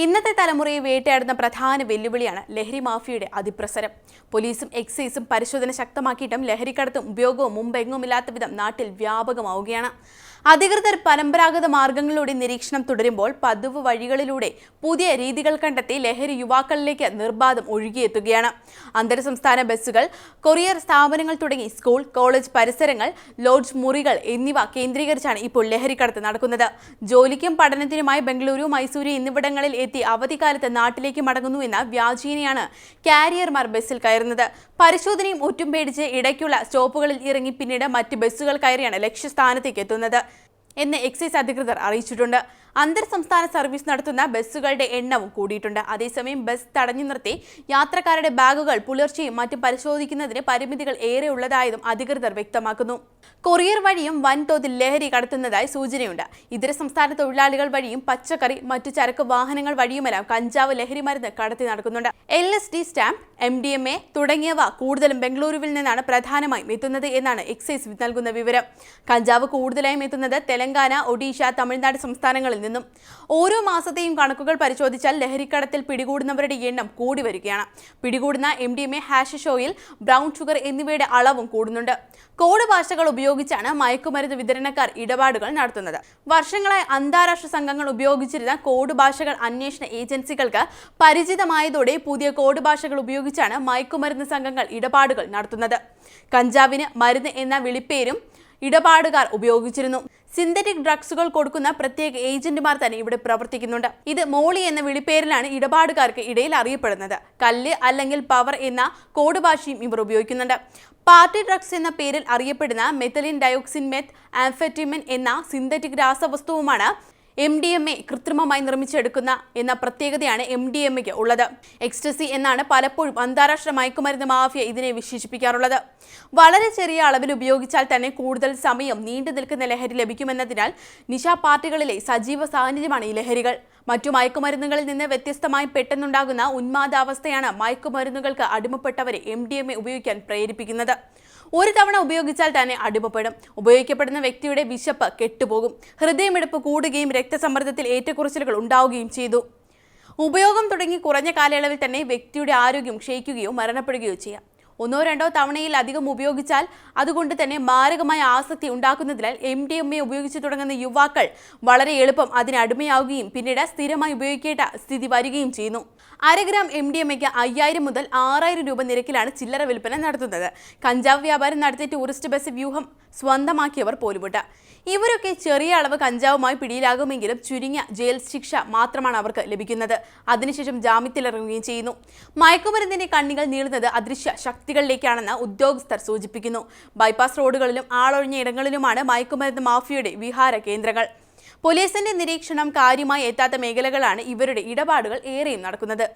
ഇന്നത്തെ തലമുറയെ വേട്ടയാടുന്ന പ്രധാന വെല്ലുവിളിയാണ് ലഹരി മാഫിയയുടെ അതിപ്രസരം. പോലീസും എക്സൈസും പരിശോധന ശക്തമാക്കിയിട്ടും ലഹരിക്കടത്തും ഉപയോഗവും മുമ്പെങ്ങുമില്ലാത്ത വിധം നാട്ടിൽ വ്യാപകമാവുകയാണ്. അധികൃതർ പരമ്പരാഗത മാർഗങ്ങളിലൂടെ നിരീക്ഷണം തുടരുമ്പോൾ പതിവ് വഴികളിലൂടെ പുതിയ രീതികൾ കണ്ടെത്തി ലഹരി യുവാക്കളിലേക്ക് നിർബാധം ഒഴുകിയെത്തുകയാണ്. അന്തർ സംസ്ഥാന ബസ്സുകൾ കൊറിയർ സ്ഥാപനങ്ങൾ തുടങ്ങി സ്കൂൾ കോളേജ് പരിസരങ്ങൾ ലോഡ്ജ് മുറികൾ എന്നിവ കേന്ദ്രീകരിച്ചാണ് ഇപ്പോൾ ലഹരിക്കടത്ത് നടക്കുന്നത്. ജോലിക്കും പഠനത്തിനുമായി ബംഗളൂരു മൈസൂരു എന്നിവിടങ്ങളിൽ എത്തി അവധിക്കാലത്ത് നാട്ടിലേക്ക് മടങ്ങുന്നു എന്ന വ്യാജീനയാണ് കാരിയർമാർ ബസ്സിൽ കയറുന്നത്. പരിശോധനയും ഒറ്റും പേടിച്ച് ഇടയ്ക്കുള്ള സ്റ്റോപ്പുകളിൽ ഇറങ്ങി പിന്നീട് മറ്റ് ബസ്സുകൾ കയറിയാണ് ലക്ഷ്യസ്ഥാനത്തേക്ക് എത്തുന്നത്. എന്ന് എക്സൈസ് അധികൃതർ അറിയിച്ചിട്ടുണ്ട്. അന്തർ സംസ്ഥാന സർവീസ് നടത്തുന്ന ബസ്സുകളുടെ എണ്ണവും കൂടിയിട്ടുണ്ട്. അതേസമയം ബസ് തടഞ്ഞു നിർത്തി യാത്രക്കാരുടെ ബാഗുകൾ പുലർച്ചെയും മറ്റും പരിശോധിക്കുന്നതിന് പരിമിതികൾ ഏറെ ഉള്ളതായതും അധികൃതർ വ്യക്തമാക്കുന്നു. കൊറിയർ വഴിയും വൻതോതിൽ ലഹരി കടത്തുന്നതായി സൂചനയുണ്ട്. ഇതര സംസ്ഥാന തൊഴിലാളികൾ വഴിയും പച്ചക്കറി മറ്റു ചരക്ക് വാഹനങ്ങൾ വഴിയുമെല്ലാം കഞ്ചാവ് ലഹരി മരുന്ന് കടത്തി നടക്കുന്നുണ്ട്. L S D stamp M D M A തുടങ്ങിയവ കൂടുതലും ബംഗളൂരുവിൽ നിന്നാണ് പ്രധാനമായും എത്തുന്നത് എന്നാണ് എക്സൈസ് നൽകുന്ന വിവരം. കഞ്ചാവ് കൂടുതലായും എത്തുന്നത് തെലങ്കാന ഒഡീഷ തമിഴ്നാട് സംസ്ഥാനങ്ങളിൽ നിന്നും ഓരോ മാസത്തെയും കണക്കുകൾ പരിശോധിച്ചാൽ ലഹരിക്കടത്തിൽ പിടികൂടുന്നവരുടെ എണ്ണം കൂടി വരികയാണ്. പിടികൂടുന്ന M D M A hash ഷോയിൽ ബ്രൗൺ ഷുഗർ എന്നിവയുടെ അളവും കൂടുന്നുണ്ട്. കോഡ് ഭാഷകൾ ഉപയോഗിച്ചാണ് മയക്കുമരുന്ന് വിതരണക്കാർ ഇടപാടുകൾ നടത്തുന്നത്. വർഷങ്ങളായി അന്താരാഷ്ട്ര സംഘങ്ങൾ ഉപയോഗിച്ചിരുന്ന കോഡ് ഭാഷകൾ അന്വേഷണ ഏജൻസികൾക്ക് പരിചിതമായതോടെ പുതിയ കോഡ് ഭാഷകൾ ഉപയോഗിച്ചാണ് മയക്കുമരുന്ന് സംഘങ്ങൾ ഇടപാടുകൾ നടത്തുന്നത്. കഞ്ചാവിന് മരുന്ന് എന്ന വിളിപ്പേരും ഇടപാടുകാർ ഉപയോഗിച്ചിരുന്നു. സിന്തറ്റിക് ഡ്രഗ്സുകൾ കൊടുക്കുന്ന പ്രത്യേക ഏജന്റുമാർ തന്നെ ഇവിടെ പ്രവർത്തിക്കുന്നുണ്ട്. ഇത് മോളി എന്ന വിളിപ്പേരിലാണ് ഇടപാടുകാർക്ക് ഇടയിൽ അറിയപ്പെടുന്നത്. കല്ല് അല്ലെങ്കിൽ പവർ എന്ന കോഡ് ഭാഷയും ഇവർ ഉപയോഗിക്കുന്നുണ്ട്. പാർട്ടി ഡ്രഗ്സ് എന്ന പേരിൽ അറിയപ്പെടുന്ന മെത്തലിൻ ഡയോക്സിൻ മെത്ത് ആംഫെറ്റിമിൻ എന്ന സിന്തറ്റിക് രാസവസ്തുവുമാണ് എം ഡി എം എ കൃത്രിമമായി നിർമ്മിച്ചെടുക്കുന്ന എന്ന പ്രത്യേകതയാണ് എം ഡി എം എക്ക് ഉള്ളത്. എക്സ്റ്റസി എന്നാണ് പലപ്പോഴും അന്താരാഷ്ട്ര മയക്കുമരുന്ന് മാഫിയ ഇതിനെ വിശേഷിപ്പിക്കാറുള്ളത്. വളരെ ചെറിയ അളവിൽ ഉപയോഗിച്ചാൽ തന്നെ കൂടുതൽ സമയം നീണ്ടു നിൽക്കുന്ന ലഹരി ലഭിക്കുമെന്നതിനാൽ നിശാ പാർട്ടികളിലെ സജീവ സാന്നിധ്യമാണ് ഈ ലഹരികൾ. മറ്റു മയക്കുമരുന്നുകളിൽ നിന്ന് വ്യത്യസ്തമായി പെട്ടെന്നുണ്ടാകുന്ന ഉന്മാദാവസ്ഥയാണ് മയക്കുമരുന്നുകൾക്ക് അടിമപ്പെട്ടവരെ എം ഡി എം എ ഉപയോഗിക്കാൻ പ്രേരിപ്പിക്കുന്നത്. ഒരു തവണ ഉപയോഗിച്ചാൽ തന്നെ അടിമപ്പെടും. ഉപയോഗിക്കപ്പെടുന്ന വ്യക്തിയുടെ വിശപ്പ് കെട്ടുപോകും. ഹൃദയമിടിപ്പ് കൂടുകയും രക്തസമ്മർദ്ദത്തിൽ ഏറ്റക്കുറച്ചിലുകൾ ഉണ്ടാവുകയും ചെയ്തു. ഉപയോഗം തുടങ്ങി കുറഞ്ഞ കാലയളവിൽ തന്നെ വ്യക്തിയുടെ ആരോഗ്യം ക്ഷയിക്കുകയോ മരണപ്പെടുകയോ ചെയ്യാം. ഒന്നോ രണ്ടോ തവണയിൽ അധികം ഉപയോഗിച്ചാൽ അതുകൊണ്ട് തന്നെ മാരകമായ ആസക്തി ഉണ്ടാക്കുന്നതിനാൽ എം ഡി എം എ ഉപയോഗിച്ചു തുടങ്ങുന്ന യുവാക്കൾ വളരെ എളുപ്പം അതിന് അടിമയാവുകയും പിന്നീട് സ്ഥിരമായി ഉപയോഗിക്കേണ്ട സ്ഥിതി വരികയും ചെയ്യുന്നു. അര ഗ്രാം എം ഡി എം എക്ക് അയ്യായിരം മുതൽ ആറായിരം രൂപ നിരക്കിലാണ് ചില്ലറ വിൽപ്പന നടത്തുന്നത്. കഞ്ചാവ് വ്യാപാരം നടത്തിയ ടൂറിസ്റ്റ് ബസ് വ്യൂഹം സ്വന്തമാക്കിയവർ പോലുമുണ്ട്. ഇവരൊക്കെ ചെറിയ അളവ് കഞ്ചാവുമായി പിടിയിലാകുമെങ്കിലും ചുരുങ്ങിയ ജയിൽ ശിക്ഷ മാത്രമാണ് അവർക്ക് ലഭിക്കുന്നത്. അതിനുശേഷം ജാമ്യത്തിലിറങ്ങുകയും ചെയ്യുന്നു. മയക്കുമരുന്നിന്റെ കണ്ണികൾ നീളുന്നത് അദൃശ്യ ശക്തികളിലേക്കാണെന്ന് ഉദ്യോഗസ്ഥർ സൂചിപ്പിക്കുന്നു. ബൈപ്പാസ് റോഡുകളിലും ആളൊഴിഞ്ഞ ഇടങ്ങളിലുമാണ് മയക്കുമരുന്ന് മാഫിയയുടെ വിഹാര കേന്ദ്രങ്ങൾ. പോലീസിന്റെ നിരീക്ഷണം കാര്യമായി എത്താത്ത മേഖലകളാണ് ഇവരുടെ ഇടപാടുകൾ ഏറെയും നടക്കുന്നത്.